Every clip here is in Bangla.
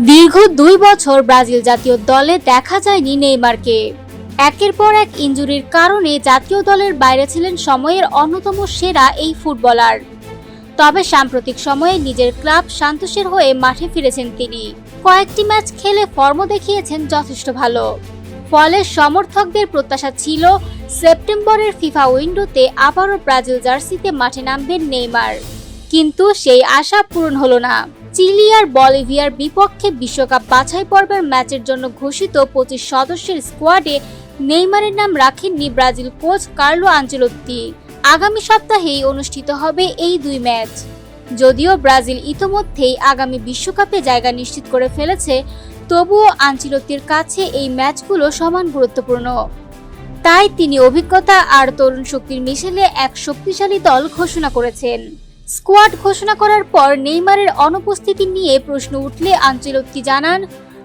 দীর্ঘ দুই বছর ব্রাজিল জাতীয় দলে দেখা যায়নি নেইমারকে। একের পর এক ইনজুরির কারণে জাতীয় দলের বাইরে ছিলেন সময়ের অন্যতম সেরা এই ফুটবলার। তবে সাম্প্রতিক সময়ে নিজের ক্লাব সান্তোসের হয়ে মাঠে ফিরেছেন তিনি। কয়েকটি ম্যাচ খেলে ফর্ম দেখিয়েছেন যথেষ্ট ভালো। ফলে সমর্থকদের প্রত্যাশা ছিল সেপ্টেম্বরের ফিফা উইন্ডোতে আবারও ব্রাজিল জার্সিতে মাঠে নামবেন নেইমার। কিন্তু সেই আশা পূরণ হলো না। চিলি আর বলিভিয়ার বিপক্ষে বিশ্বকাপ বাছাই পর্বের ম্যাচের জন্য ঘোষিত পঁচিশ সদস্যের স্কোয়াডে নেইমারের নাম রাখেননি ব্রাজিল কোচ কার্লো আঞ্চেলোত্তি। আগামী সপ্তাহেই অনুষ্ঠিত হবে এই দুই ম্যাচ। যদিও ব্রাজিল ইতোমধ্যেই আগামী বিশ্বকাপে জায়গা নিশ্চিত করে ফেলেছে, তবুও আঞ্চলত্তির কাছে এই ম্যাচগুলো সমান গুরুত্বপূর্ণ। তাই তিনি অভিজ্ঞতা আর তরুণ শক্তির মিশেলে এক শক্তিশালী দল ঘোষণা করেছেন। স্কোয়াড ঘোষণা করার পর নেইমারের অনুপস্থিতি নিয়ে প্রশ্ন উঠলে আঞ্চলত্তি জানান,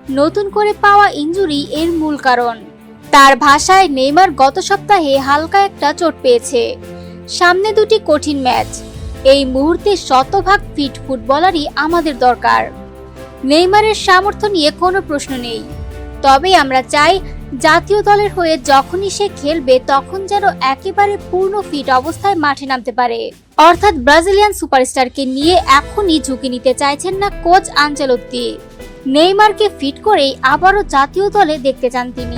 নতুন করে পাওয়া ইনজুরি এর মূল কারণ। তার ভাষায় নেইমার গত সপ্তাহে হালকা একটা চোট পেয়েছে। সামনে দুটি কঠিন ম্যাচ। এই মুহূর্তে শতভাগ ফিট ফুটবলারই আমাদের দরকার। নেইমারের সামর্থ্য নিয়ে কোনো প্রশ্ন নেই। তবে আমরা চাই জাতীয় দলের হয়ে যখনই সে খেলবে তখন যেন একেবারে পূর্ণ ফিট অবস্থায় মাঠে নামতে পারে। অর্থাৎ ব্রাজিলিয়ান সুপারস্টারকে নিয়ে এখনই ঝুঁকি নিতে চাইছেন না কোচ আঞ্চলত্তি। নেইমারকে ফিট করেই আবারও জাতীয় দলে দেখতে চান তিনি।